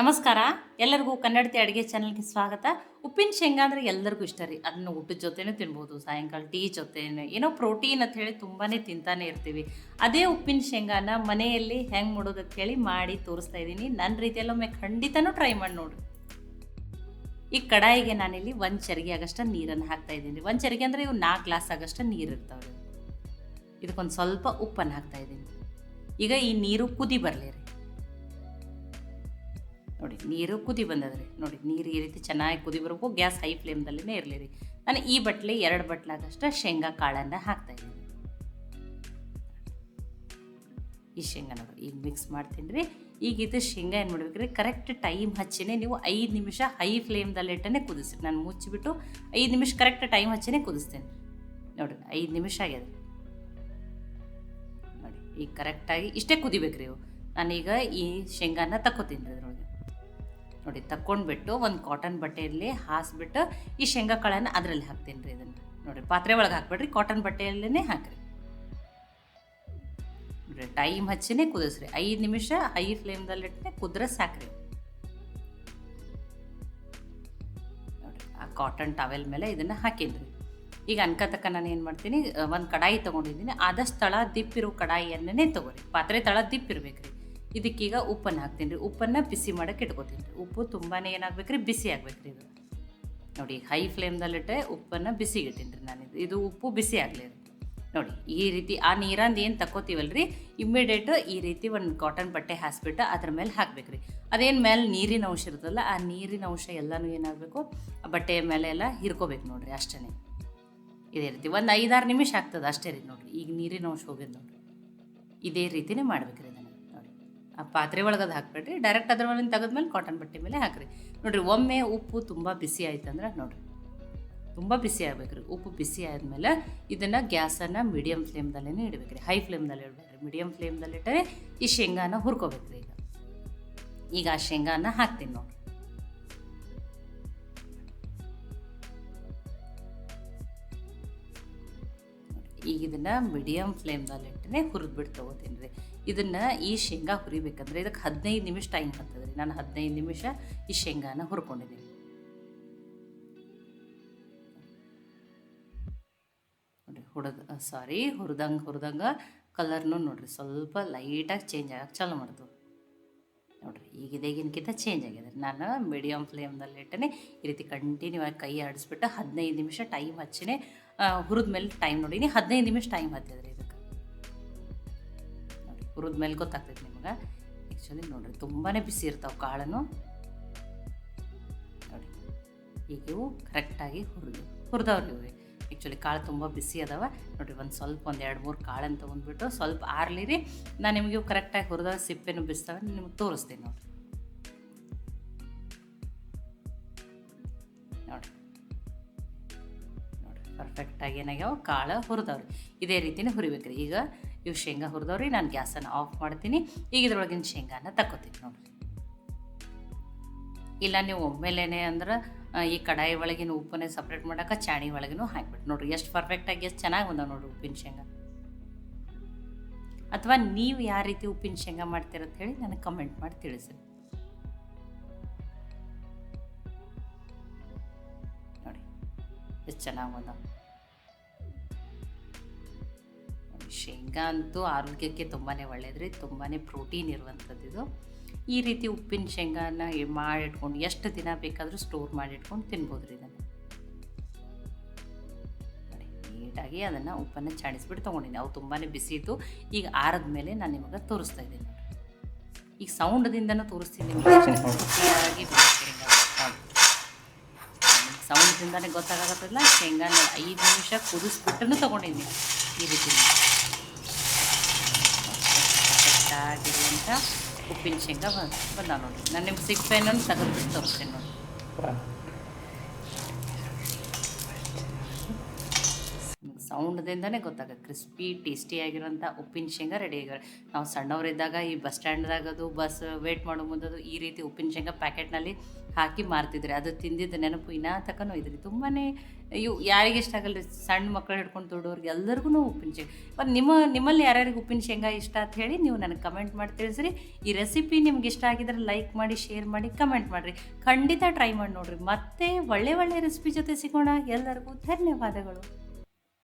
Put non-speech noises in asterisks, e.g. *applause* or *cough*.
ನಮಸ್ಕಾರ. ಎಲ್ಲರಿಗೂ ಕನ್ನಡತಿ ಅಡುಗೆ ಚಾನಲ್ಗೆ ಸ್ವಾಗತ. ಉಪ್ಪಿನ ಶೇಂಗಾ ಅಂದರೆ ಎಲ್ಲರಿಗೂ ಇಷ್ಟ ರೀ. ಅದನ್ನು ಊಟದ ಜೊತೆನೂ ತಿನ್ಬೋದು, ಸಾಯಂಕಾಲ ಟೀ ಜೊತೆ ಏನೋ ಪ್ರೋಟೀನ್ ಅಂತ ಹೇಳಿ ತುಂಬಾ ತಿಂತಾನೆ ಇರ್ತೀವಿ. ಅದೇ ಉಪ್ಪಿನ ಶೇಂಗಾನ ಮನೆಯಲ್ಲಿ ಹೆಂಗೆ ಮಾಡೋದು ಹೇಳಿ ಮಾಡಿ ತೋರಿಸ್ತಾ ಇದ್ದೀನಿ. ನನ್ನ ರೀತಿಯಲ್ಲೊಮ್ಮೆ ಖಂಡಿತನೂ ಟ್ರೈ ಮಾಡಿ ನೋಡಿ ಈ ಕಡಾಯಿಗೆ ನಾನಿಲ್ಲಿ ಒಂದು ಚರಿಗೆ ಆಗಷ್ಟ ನೀರನ್ನು ಹಾಕ್ತಾ ಇದ್ದೀನಿ. ಒಂದು ಚರಿಗೆ ಅಂದರೆ ಇವು ನಾಲ್ಕು ಗ್ಲಾಸ್ ಆಗಷ್ಟ ನೀರು ಇರ್ತಾವೆ ಇದಕ್ಕೊಂದು ಸ್ವಲ್ಪ ಉಪ್ಪನ್ನು ಹಾಕ್ತಾ ಇದ್ದೀನಿ. ಈಗ ಈ ನೀರು ಕುದಿ ಬರಲಿ ರೀ. ನೋಡಿ, ನೀರು ಕುದಿ ಬಂದದ್ರಿ. ನೋಡಿ, ನೀರು ಈ ರೀತಿ ಚೆನ್ನಾಗಿ ಕುದಿ ಬರಬೇಕು. ಗ್ಯಾಸ್ ಹೈ ಫ್ಲೇಮ್ದಲ್ಲೇ ಇರಲಿ ರೀ. ನಾನು ಈ ಬಟ್ಲೆ ಎರಡು ಬಟ್ಲಾದಷ್ಟು ಶೇಂಗಾ ಕಾಳನ್ನು ಹಾಕ್ತಾ ಇದ್ದೀನಿ. ಈ ಶೇಂಗಾ ನೋಡಿ, ಈಗ ಮಿಕ್ಸ್ ಮಾಡ್ತೀನಿ ರೀ. ಈಗ ಇದು ಶೇಂಗಾ ಏನು ಮಾಡ್ಬೇಕ್ರಿ ಕರೆಕ್ಟ್ ಟೈಮ್ ಹಚ್ಚಿನೇ ನೀವು ಐದು ನಿಮಿಷ ಹೈ ಫ್ಲೇಮ್ದಲ್ಲಿಟ್ಟನೆ ಕುದಿಸಿ ನಾನು ಮುಚ್ಚಿಬಿಟ್ಟು ಐದು ನಿಮಿಷ ಕರೆಕ್ಟ್ ಟೈಮ್ ಹಚ್ಚಿನೇ ಕುದಿಸ್ತೇನೆ. ನೋಡಿರಿ, ಐದು ನಿಮಿಷ ಆಗ್ಯದ. ನೋಡಿ, ಈಗ ಕರೆಕ್ಟಾಗಿ ಇಷ್ಟೇ ಕುದಿಬೇಕ್ರಿ ಇವು. ನಾನೀಗ ಈ ಶೇಂಗಾನ ತಕ್ಕೋತೀನಿ ರೀ ಅದ್ರೊಳಗೆ ನೋಡಿ, ತಕ್ಕೊಂಡ್ಬಿಟ್ಟು ಒಂದು ಕಾಟನ್ ಬಟ್ಟೆಯಲ್ಲಿ ಹಾಸ್ಬಿಟ್ಟು ಈ ಶೇಂಗಾ ಕಾಳನ್ನು ಅದರಲ್ಲಿ ಹಾಕ್ತೀನಿ ರೀ ಇದನ್ನು. ನೋಡಿ, ಪಾತ್ರೆ ಒಳಗೆ ಹಾಕ್ಬೇಡ್ರಿ ಕಾಟನ್ ಬಟ್ಟೆಯಲ್ಲೇ ಹಾಕ್ರಿ. ನೋಡ್ರಿ ಟೈಮ್ ಹಚ್ಚಿನೇ ಕುದಿಸ್ರಿ. ಐದು ನಿಮಿಷ ಹೈ ಫ್ಲೇಮ್ದಲ್ಲಿಟ್ಟನೆ ಕುದ್ರೆ ಸಾಕ್ರಿ. ನೋಡಿರಿ ಆ ಕಾಟನ್ ಟವೆಲ್ ಮೇಲೆ ಇದನ್ನು ಹಾಕಿದ್ರಿ ಈಗ ಅನ್ಕತಕ್ಕ ನಾನು ಏನು ಮಾಡ್ತೀನಿ, ಒಂದು ಕಡಾಯಿ ತೊಗೊಂಡಿದ್ದೀನಿ. ಆದಷ್ಟು ತಳ ದಿಪ್ಪಿರೋ ಕಡಾಯಿಯನ್ನೇ ತೊಗೊರಿ. ಪಾತ್ರೆ ತಳ ದಿಪ್ಪಿರ್ಬೇಕು ರೀ ಇದಕ್ಕೀಗ ಉಪ್ಪನ್ನು ಹಾಕ್ತೀನಿ ರೀ. ಉಪ್ಪನ್ನು ಬಿಸಿ ಮಾಡೋಕ್ಕೆ ಇಟ್ಕೋತೀನಿ ರೀ. ಉಪ್ಪು ತುಂಬಾ ಏನಾಗ್ಬೇಕು ರೀ ಬಿಸಿ ಆಗ್ಬೇಕು ರೀ ಇದು. ನೋಡಿ ಹೈ ಫ್ಲೇಮ್ದಲ್ಲಿಟ್ಟೆ ಉಪ್ಪನ್ನು ಬಿಸಿ ಇಟ್ಟೀನಿ ರೀ ನಾನು ಇದು ಇದು ಉಪ್ಪು ಬಿಸಿ ಆಗಲಿ ರೀ ನೋಡಿ, ಈ ರೀತಿ ಆ ನೀರಂದು ಏನು ತಕ್ಕೋತೀವಲ್ಲ ರೀ ಇಮ್ಮಿಡಿಯೇಟ್ ಈ ರೀತಿ ಒಂದು ಕಾಟನ್ ಬಟ್ಟೆ ಹಾಸ್ಬಿಟ್ಟು ಅದ್ರ ಮೇಲೆ ಹಾಕ್ಬೇಕು ರೀ ಅದೇನು ಮೇಲೆ ನೀರಿನ ಅಂಶ ಇರುತ್ತಲ್ಲ, ಆ ನೀರಿನ ಅಂಶ ಎಲ್ಲನೂ ಏನಾಗಬೇಕು? ಆ ಬಟ್ಟೆಯ ಮೇಲೆ ಎಲ್ಲ ಹಿರ್ಕೋಬೇಕು ನೋಡಿರಿ ಅಷ್ಟೇ ಇದೇ ರೀತಿ ಒಂದು ಐದಾರು ನಿಮಿಷ ಆಗ್ತದೆ ಅಷ್ಟೇ ರೀ ನೋಡಿರಿ. ಈಗ ನೀರಿನ ಅಂಶ ಹೋಗಿದ್ದು ನೋಡಿರಿ. ಇದೇ ರೀತಿನೇ ಮಾಡ್ಬೇಕು ರೀ ಅದನ್ನು ನೋಡಿ ಆ ಪಾತ್ರೆ ಒಳಗದು ಹಾಕ್ಬೇಡ್ರಿ. ಡೈರೆಕ್ಟ್ ಅದ್ರ ಒಳಗಿನ ತೆಗೆದ್ಮೇಲೆ ಕಾಟನ್ ಬಟ್ಟೆ ಮೇಲೆ ಹಾಕ್ರಿ. ನೋಡಿರಿ, ಒಮ್ಮೆ ಉಪ್ಪು ತುಂಬ ಬಿಸಿ ಆಯ್ತಂದ್ರೆ ನೋಡಿರಿ. ತುಂಬ ಬಿಸಿ ಆಗ್ಬೇಕು ರೀ ಉಪ್ಪು ಬಿಸಿ ಆದಮೇಲೆ ಇದನ್ನು ಗ್ಯಾಸನ್ನು ಮೀಡಿಯಮ್ ಫ್ಲೇಮ್ದಲ್ಲೇ ಇಡಬೇಕ್ರಿ. ಹೈ ಫ್ಲೇಮ್ದಲ್ಲಿ ಇಡಬೇಕ್ರಿ. ಮೀಡಿಯಮ್ ಫ್ಲೇಮ್ದಲ್ಲಿಟ್ಟರೆ ಈ ಶೇಂಗಾನ ಹುರ್ಕೋಬೇಕ್ರಿ ಈಗ. ಈಗ ಆ ಶೇಂಗಾನ ಹಾಕ್ತೀನಿ ನೋಡಿ ಇದನ್ನು ಮೀಡಿಯಮ್ ಫ್ಲೇಮ್ದಲ್ಲಿಟ್ಟನೆ ಹುರಿದ್ಬಿಟ್ಟು ತೊಗೋತೀನಿ ರೀ. ಇದನ್ನು ಈ ಶೇಂಗಾ ಹುರಿಬೇಕಂದ್ರೆ ಇದಕ್ಕೆ ಹದಿನೈದು ನಿಮಿಷ ಟೈಮ್ ಬರ್ತದೆ ರೀ ನಾನು ಹದಿನೈದು ನಿಮಿಷ ಈ ಶೇಂಗಾನ ಹುರ್ಕೊಂಡಿದ್ದೀನಿ. ನೋಡಿ ಸಾರಿ ಹುರಿದಂಗೆ ಹುರಿದಂಗೆ ಕಲರ್ನು ನೋಡಿರಿ, ಸ್ವಲ್ಪ ಲೈಟಾಗಿ ಚೇಂಜ್ ಆಗಕ್ಕೆ ಚಾಲು ಮಾಡ್ತು ನೋಡಿರಿ ಈಗ ಇದೇಗಿನಕ್ಕಿಂತ ಚೇಂಜ್ ಆಗಿದೆ ನಾನು ಮೀಡಿಯಮ್ ಫ್ಲೇಮ್ನಲ್ಲಿ ಇಟ್ಟನೆ, ಈ ರೀತಿ ಕಂಟಿನ್ಯೂ ಆಗಿ ಕೈ ಆಡಿಸ್ಬಿಟ್ಟು ಹದಿನೈದು ನಿಮಿಷ ಟೈಮ್ ಹಚ್ಚಿನೇ ಹುರಿದ ಮೇಲೆ ಟೈಮ್ ನೋಡಿ. ನೀವು ಹದಿನೈದು ನಿಮಿಷ ಟೈಮ್ ಹತ್ತಿದ್ರಿ ಇದಕ್ಕೆ. ನೋಡಿ, ಹುರಿದ ಮೇಲೆ ಗೊತ್ತಾಗ್ತೈತೆ ನಿಮಗೆ. ಆ್ಯಕ್ಚುಲಿ ನೋಡಿರಿ ತುಂಬಾ ಬಿಸಿ ಇರ್ತಾವೆ ಕಾಳನ್ನು. ನೋಡಿ, ಈಗ ಇವು ಕರೆಕ್ಟಾಗಿ ಹುರಿದು, ಹುರಿದವ್ರಿ ಇವ್ರಿ ಆ್ಯಕ್ಚುಲಿ ಕಾಳು ತುಂಬ ಬಿಸಿ ಅದಾವ. ನೋಡಿರಿ, ಒಂದು ಸ್ವಲ್ಪ ಒಂದು ಎರಡು ಮೂರು ಕಾಳನ್ನು ತೊಗೊಂಡ್ಬಿಟ್ಟು ಸ್ವಲ್ಪ ಆರ್ಲಿ ರೀ ನಾನು ನಿಮಗೆ ಕರೆಕ್ಟಾಗಿ ಹುರಿದಾಗ ಸಿಪ್ಪೆನೂ ಬಿಸ್ತಾವೆ, ನಿಮಗೆ ತೋರಿಸ್ತೀನಿ ನೋಡಿರಿ. ಪರ್ಫೆಕ್ಟಾಗಿ ಏನಾಗ್ಯಾವ? ಕಾಳು ಹುರಿದವ್ರಿ. ಇದೇ ರೀತಿನೇ ಹುರಿಬೇಕು ರೀ ಈಗ ಇವು ಶೇಂಗಾ ಹುರಿದವ್ರಿ, ನಾನು ಗ್ಯಾಸನ್ನು ಆಫ್ ಮಾಡ್ತೀನಿ. ಈಗ ಇದ್ರೊಳಗಿನ ಶೇಂಗಾನ ತಕ್ಕೋತೀನಿ ನೋಡಿರಿ. ಇಲ್ಲ ನೀವು ಒಮ್ಮೆಲೇನೆ ಅಂದ್ರೆ ಈ ಕಡಾಯಿ ಒಳಗಿನ ಉಪ್ಪನ್ನೇ ಸಪ್ರೇಟ್ ಮಾಡೋಕೆ ಚಾಣಿ ಒಳಗಿನೂ ಹಾಕ್ಬಿಟ್ಟು ನೋಡ್ರಿ, ಎಷ್ಟು ಪರ್ಫೆಕ್ಟಾಗಿ ಎಷ್ಟು ಚೆನ್ನಾಗಿ ಬಂದಾವೆ ನೋಡ್ರಿ ಉಪ್ಪಿನ ಶೇಂಗಾ. ಅಥವಾ ನೀವು ಯಾವ ರೀತಿ ಉಪ್ಪಿನ ಶೇಂಗಾ ಮಾಡ್ತೀರಂತ ಹೇಳಿ ನನಗೆ ಕಮೆಂಟ್ ಮಾಡಿ ತಿಳಿಸ್ರಿ. ಎಷ್ಟು ಚೆನ್ನಾಗಿ ಬಂದಾವ ಶೇಂಗಾ ಅಂತೂ ಆರೋಗ್ಯಕ್ಕೆ ತುಂಬಾ ಒಳ್ಳೆಯದ್ರಿ ತುಂಬಾ ಪ್ರೋಟೀನ್ ಇರುವಂಥದ್ದು ಇದು ಈ ರೀತಿ ಉಪ್ಪಿನ ಶೇಂಗಾನ ಮಾಡಿಟ್ಕೊಂಡು ಎಷ್ಟು ದಿನ ಬೇಕಾದರೂ ಸ್ಟೋರ್ ಮಾಡಿಟ್ಕೊಂಡು ತಿನ್ಬೋದು ರೀ ಇದನ್ನು ನೀಟಾಗಿ ಅದನ್ನು ಉಪ್ಪನ್ನು ಚಾಣಿಸ್ಬಿಟ್ಟು ತೊಗೊಂಡಿನಿ. ಅವು ತುಂಬಾ ಬಿಸಿ ಇತ್ತು. ಈಗ ಆರದ ಮೇಲೆ ನಾನು ನಿಮಗೆ ತೋರಿಸ್ತಾ ಇದ್ದೀನಿ ಈಗ ಸೌಂಡ್ದಿಂದನೂ ತೋರಿಸ್ತೀನಿ ನಿಮಗೆ. *laughs* ಸೌಂಡ್ದಿಂದನೇ ಗೊತ್ತಾಗತ್ತಲ್ಲ ಶೇಂಗಾನ ಐದು ನಿಮಿಷ ಕುದಿಸ್ಬಿಟ್ಟು ತೊಗೊಂಡಿದ್ದೀನಿ ಈ ರೀತಿ. ಆಗಿರುವಂಥ ಉಪ್ಪಿನ ಶೇಂಗಾ ಬಂದ ನೋಡಿ ನಾನು ನಿಮ್ಗೆ ಸಿಪ್ಪೆನೂ ತೆಗೆದ್ಬಿಟ್ಟು ತೋರಿಸ್ತೀನಿ ನೋಡಿ ಸೌಂಡ್ದಿಂದನೇ ಗೊತ್ತಾಗುತ್ತೆ. ಕ್ರಿಸ್ಪಿ ಟೇಸ್ಟಿಯಾಗಿರೋಂಥ ಉಪ್ಪಿನ ಶೇಂಗಾ ರೆಡಿ ಆಗಿರೋ ನಾವು ಸಣ್ಣವರಿದ್ದಾಗ ಈ ಬಸ್ ಸ್ಟ್ಯಾಂಡ್ದಾಗದು ಬಸ್ ವೇಟ್ ಮಾಡೋ ಮುಂದದು ಈ ರೀತಿ ಉಪ್ಪಿನ ಶೇಂಗಾ ಪ್ಯಾಕೆಟ್ನಲ್ಲಿ ಹಾಕಿ ಮಾರ್ತಿದ್ರಿ. ಅದು ತಿಂದಿದ್ದ ನೆನಪು ಇನ್ನೂ ಇದ್ರಿ ತುಂಬಾ ಇವು ಯಾರಿಗೆ ಇಷ್ಟ ಆಗಲ್ಲ ರೀ ಸಣ್ಣ ಮಕ್ಕಳು ಹಿಡ್ಕೊಂಡು ದೊಡ್ಡವ್ರಿಗೆ ಎಲ್ಲರಿಗೂ ಉಪ್ಪಿನ ಶೇಂಗಾ. ಬಟ್ ನಿಮ್ಮ, ನಿಮ್ಮಲ್ಲಿ ಯಾರ್ಯಾರಿಗೆ ಉಪ್ಪಿನ ಶೇಂಗಾ ಇಷ್ಟ ಅಂತ ಹೇಳಿ ನೀವು ನನಗೆ ಕಮೆಂಟ್ ಮಾಡಿ ತಿಳಿಸ್ರಿ. ಈ ರೆಸಿಪಿ ನಿಮ್ಗೆ ಇಷ್ಟ ಆಗಿದ್ರೆ ಲೈಕ್ ಮಾಡಿ ಶೇರ್ ಮಾಡಿ ಕಮೆಂಟ್ ಮಾಡಿರಿ. ಖಂಡಿತ ಟ್ರೈ ಮಾಡಿ ನೋಡಿರಿ. ಮತ್ತೆ ಒಳ್ಳೆ ಒಳ್ಳೆ ರೆಸಿಪಿ ಜೊತೆ ಸಿಗೋಣ. ಎಲ್ಲರಿಗೂ ಧನ್ಯವಾದಗಳು.